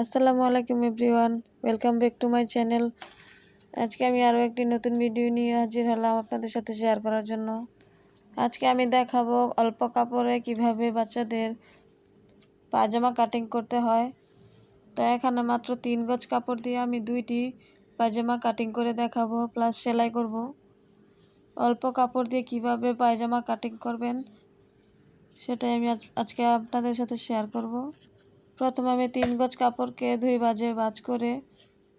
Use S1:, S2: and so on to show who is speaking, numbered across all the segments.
S1: আসসালামু আলাইকুম everyone, welcome back to my channel. আজকে আমি আরও একটি নতুন ভিডিও নিয়ে হাজির হলাম আপনাদের সাথে শেয়ার করার জন্য। আজকে আমি দেখাবো অল্প কাপড়ে কীভাবে বাচ্চাদের পাজামা কাটিং করতে হয়। তো এখানে মাত্র তিন গজ কাপড় দিয়ে আমি দুইটি পায়জামা কাটিং করে দেখাবো প্লাস সেলাই করব। অল্প কাপড় দিয়ে কীভাবে পায়জামা কাটিং করবেন, সেটাই আমি আজকে আপনাদের সাথে শেয়ার করব। প্রথমে আমি তিন গজ কাপড়কে দুই বাজে বাজ করে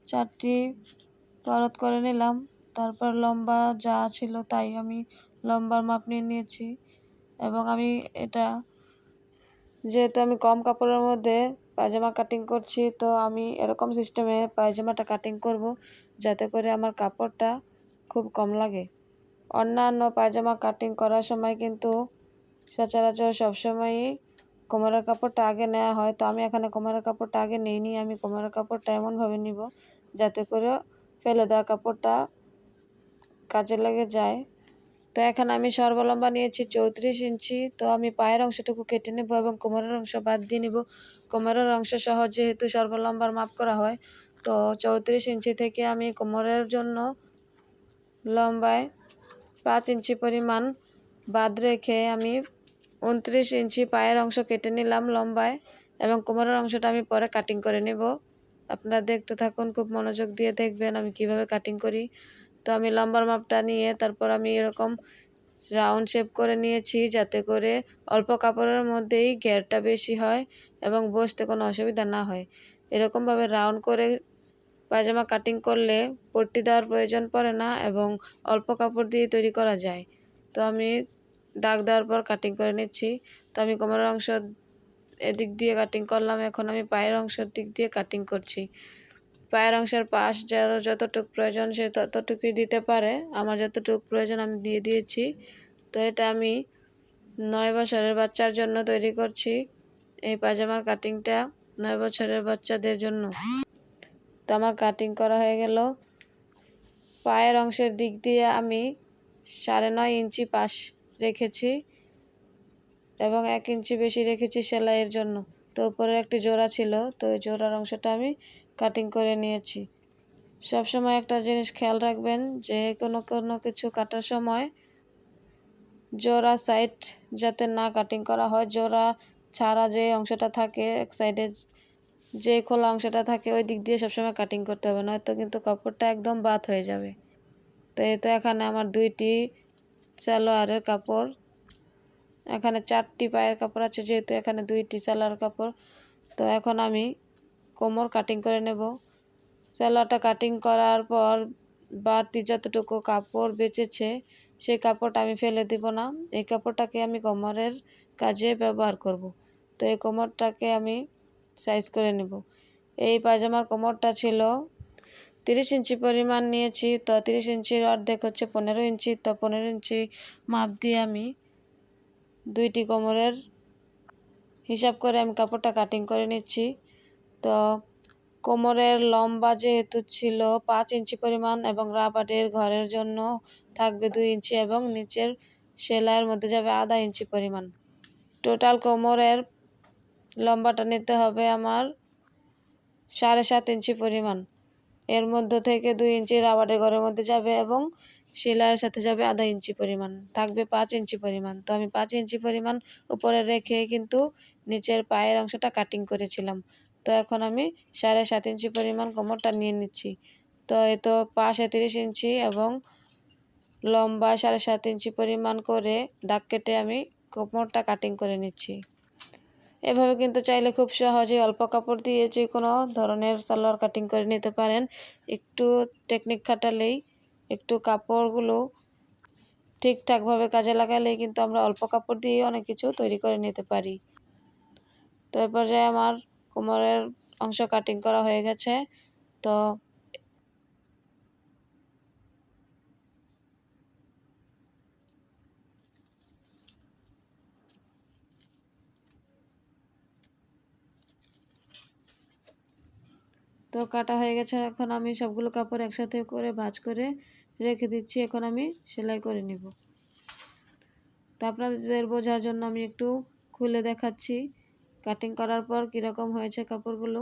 S1: চারটি পরত করে নিলাম। তারপর লম্বা যা ছিল তাই আমি লম্বার মাপ নিয়ে নিয়েছি এবং আমি এটা, যেহেতু আমি কম কাপড়ের মধ্যে পায়জামা কাটিং করছি, তো আমি এরকম সিস্টেমে পায়জামাটা কাটিং করব যাতে করে আমার কাপড়টা খুব কম লাগে। অন্যান্য পায়জামা কাটিং করার সময় কিন্তু সচরাচর সবসময়ই কোমরের কাপড়টা আগে নেওয়া হয়, তো আমি এখানে কোমরের কাপড়টা আগে নিইনি, আমি কোমরের কাপড়টা এমনভাবে নিব যাতে করে ফেলে দেওয়া কাপড়টা কাজে লেগে যায়। তো এখানে আমি সর্বলম্বা নিয়েছি চৌত্রিশ ইঞ্চি, তো আমি পায়ের অংশটুকু কেটে নেব এবং কোমরের অংশ বাদ দিয়ে নিব। কোমরের অংশ সহ যেহেতু সর্বলম্বার মাপ করা হয়, তো চৌত্রিশ ইঞ্চি থেকে আমি কোমরের জন্য লম্বায় পাঁচ ইঞ্চি পরিমাণ বাদ রেখে আমি উনত্রিশ ইঞ্চি পায়ের অংশ কেটে নিলাম লম্বায় এবং কোমরের অংশটা আমি পরে কাটিং করে নেব। আপনারা দেখতে থাকুন, খুব মনোযোগ দিয়ে দেখবেন আমি কীভাবে কাটিং করি। তো আমি লম্বার মাপটা নিয়ে তারপর আমি এরকম রাউন্ড শেপ করে নিয়েছি যাতে করে অল্প কাপড়ের মধ্যেই ঘেরটা বেশি হয় এবং বসতে কোনো অসুবিধা না হয়। এরকমভাবে রাউন্ড করে পায়জামা কাটিং করলে পট্টি দেওয়ার প্রয়োজন পড়ে না এবং অল্প কাপড় দিয়ে তৈরি করা যায়। তো আমি দাগ দেওয়ার পর কাটিং করে নিচ্ছি। তো আমি কোমরের অংশ এদিক দিয়ে কাটিং করলাম, এখন আমি পায়ের অংশের দিক দিয়ে কাটিং করছি। পায়ের অংশের পাশ যার যতটুকু প্রয়োজন সে ততটুকুই দিতে পারে। আমার যতটুকু প্রয়োজন আমি দিয়ে দিয়েছি। তো এটা আমি নয় বছরের বাচ্চার জন্য তৈরি করছি। এই পাজামার কাটিংটা নয় বছরের বাচ্চাদের জন্য। তো আমার কাটিং করা হয়ে গেল। পায়ের অংশের দিক দিয়ে আমি সাড়ে নয় ইঞ্চি পাশ রেখেছি এবং এক ইঞ্চি বেশি রেখেছি সেলাইয়ের জন্য। তো উপরে একটি জোড়া ছিল, তো ওই জোড়ার অংশটা আমি কাটিং করে নিয়েছি। সবসময় একটা জিনিস খেয়াল রাখবেন যে, কোনো কোনো কিছু কাটার সময় জোড়া সাইড যাতে না কাটিং করা হয়, জোড়া ছাড়া যে অংশটা থাকে, এক সাইডে যে খোলা অংশটা থাকে, ওই দিক দিয়ে সবসময় কাটিং করতে হবে, নয়তো কিন্তু কাপড়টা একদম বাদ হয়ে যাবে। তো এই তো এখানে আমার দুইটি সালোয়ারের কাপড়। এখানে চারটি পায়ের কাপড় আছে, যেহেতু এখানে দুইটি সালোয়ার কাপড়। তো এখন আমি কোমর কাটিং করে নেব। সালোয়ারটা কাটিং করার পর বাড়তি যতটুকু কাপড় বেঁচেছে, সেই কাপড়টা আমি ফেলে দিব না। এই কাপড়টাকে আমি কোমরের কাজে ব্যবহার করব। তো এই কোমরটাকে আমি সাইজ করে নেব। এই পায়জামার কোমরটা ছিল তিরিশ ইঞ্চি পরিমাণ নিয়েছি, তো তিরিশ ইঞ্চির অর্ধেক হচ্ছে পনেরো ইঞ্চি, তো পনেরো ইঞ্চি মাপ দিয়ে আমি দুইটি কোমরের হিসাব করে আমি কাপড়টা কাটিং করে নিচ্ছি। তো কোমরের লম্বা যেহেতু ছিল, পাঁচ ইঞ্চি পরিমাণ এবং রাবারের ঘরের জন্য থাকবে দুই ইঞ্চি এবং নিচের সেলাইয়ের মধ্যে যাবে আধা ইঞ্চি পরিমাণ। টোটাল কোমরের লম্বাটা নিতে হবে আমার সাড়ে সাত ইঞ্চি পরিমাণ। এর মধ্য থেকে দুই ইঞ্চি রাবারের ঘরের মধ্যে যাবে এবং সেলাইয়ের সাথে যাবে আধা ইঞ্চি পরিমাণ, থাকবে পাঁচ ইঞ্চি পরিমাণ। তো আমি পাঁচ ইঞ্চি পরিমাণ উপরে রেখে কিন্তু নিচের পায়ের অংশটা কাটিং করেছিলাম। তো এখন আমি সাড়ে সাত ইঞ্চি পরিমাণ কোমরটা নিয়ে নিচ্ছি। তো এ তো পাশে তিরিশ ইঞ্চি এবং লম্বা সাড়ে সাত ইঞ্চি পরিমাণ করে দাগ কেটে আমি কোমরটা কাটিং করে নিচ্ছি। এভাবে কিন্তু চাইলে খুব সহজেই অল্প কাপড় দিয়ে যে কোনো ধরনের সালোয়ার কাটিং করে নিতে পারেন। একটু টেকনিক খাটালেই, একটু কাপড়গুলো ঠিকঠাকভাবে কাজে লাগালেই কিন্তু আমরা অল্প কাপড় দিয়ে অনেক কিছু তৈরি করে নিতে পারি। তো এ আমার কোমরের অংশ কাটিং করা হয়ে গেছে। তো তো কাটা হয়ে গেছে এখন আমি সবগুলো কাপড় একসাথে করে ভাজ করে রেখে দিচ্ছি, এখন আমি সেলাই করে নিব। তো আপনাদের বোঝার জন্য আমি একটু খুলে দেখাচ্ছি। কাটিং করার পর কীরকম হয়েছে কাপড়গুলো?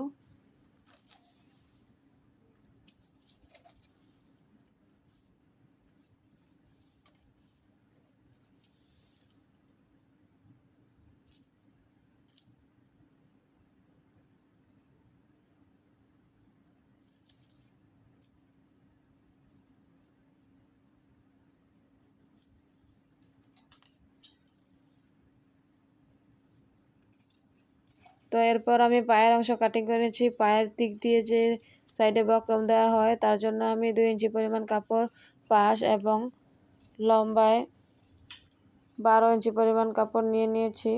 S1: তো এরপর আমি পায়ের অংশ কাটিং করে করেছি পায়ের দিক দিয়ে যে সাইডে বক্রম দেওয়া হয়, তার জন্য আমি দুই ইঞ্চি পরিমাণ কাপড়, পাশ এবং লম্বায় বারো ইঞ্চি পরিমাণ কাপড় নিয়ে নিয়েছি।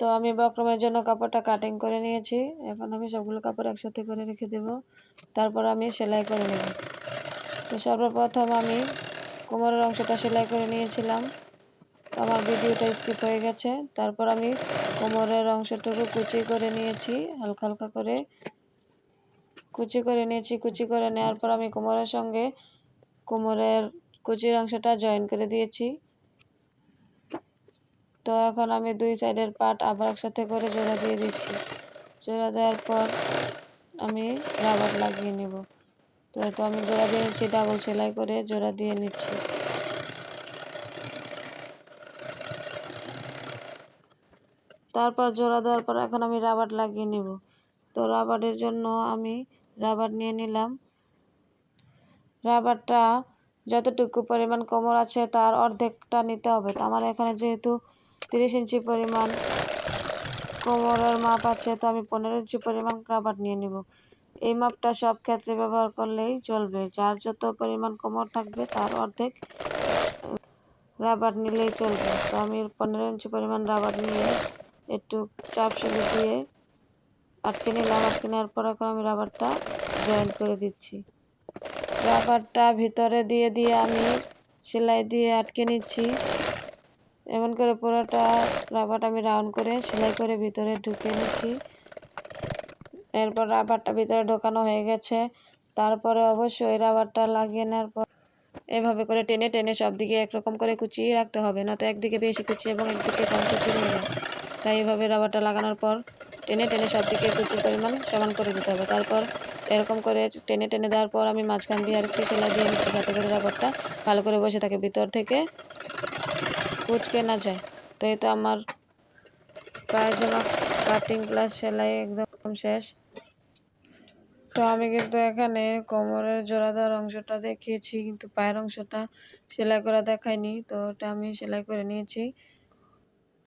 S1: তো আমি বক্রমের জন্য কাপড়টা কাটিং করে নিয়েছি। এখন আমি সবগুলো কাপড় একসাথে করে রেখে দেব। তারপর আমি সেলাই করে নেব। তো সর্বপ্রথম আমি কোমরের অংশটা সেলাই করে নিয়েছিলাম। আমার ভিডিওটা স্কিপ হয়ে গেছে। তারপর আমি কোমরের অংশটুকু কুচি করে নিয়েছি, হালকা হালকা করে কুচি করে নিয়েছি। কুচি করে নেওয়ার পর আমি কোমরের সঙ্গে কোমরের কুচির অংশটা জয়েন করে দিয়েছি। তো এখন আমি দুই সাইডের পাট আবার একসাথে করে জোড়া দিয়ে দিচ্ছি। জোড়া দেওয়ার পর আমি রাবার লাগিয়ে নেব। তো তো আমি জোড়া দিয়ে নিচ্ছি ডাবল সেলাই করে জোড়া দিয়ে নিচ্ছি। তারপর জোড়া দেওয়ার পর এখন আমি রাবার লাগিয়ে নেব। তো রাবারের জন্য আমি রাবার নিয়ে নিলাম। রাবারটা যতটুকু পরিমাণ কোমর আছে তার অর্ধেকটা নিতে হবে। তো আমার এখানে যেহেতু তিরিশ ইঞ্চি পরিমাণ কোমরের মাপ আছে, তো আমি পনেরো ইঞ্চি পরিমাণ রাবার নিয়ে নেব। এই মাপটা সব ক্ষেত্রে ব্যবহার করলেই চলবে। যার যত পরিমাণ কোমর থাকবে তার অর্ধেক রাবার নিলেই চলবে। তো আমি পনেরো ইঞ্চি পরিমাণ রাবার নিয়ে একটু চাপ সেলে দিয়ে আটকে নিলাম। আটকে নেওয়ার পর এখন আমি রাবারটা জয়েন করে দিচ্ছি। রাবারটা ভিতরে দিয়ে দিয়ে আমি সেলাই দিয়ে আটকে নিচ্ছি। এমন করে পুরোটা রাবারটা আমি রাউন্ড করে সেলাই করে ভিতরে ঢুকে নিচ্ছি। এরপর রাবারটা ভিতরে ঢোকানো হয়ে গেছে। তারপরে অবশ্যই রাবারটা লাগিয়ে নেওয়ার পর এভাবে করে টেনে টেনে সব দিকে একরকম করে কুচিয়ে রাখতে হবে, নয়তো একদিকে বেশি কুচি এবং একদিকে কম কুচি যায় তাই এভাবে রাবারটা লাগানোর পর টেনে টেনে সব দিকে কুচির পরিমাণ সমান করে দিতে হবে। তারপর এরকম করে টেনে টেনে দেওয়ার পর আমি মাঝখান দিয়ে আরেকটি সেলাই দিয়ে নিচ্ছি যাতে করে রাবারটা ভালো করে বসে থাকে, ভিতর থেকে কুচকে না যায়। তো এই তো আমার পায়জামা কাটিং প্লাস সেলাই একদম শেষ। তো আমি কিন্তু এখানে কোমরের জোড়া দেওয়ার অংশটা দেখিয়েছি, কিন্তু পায়ের অংশটা সেলাই করা দেখাইনি তো ওটা আমি সেলাই করে নিয়েছি।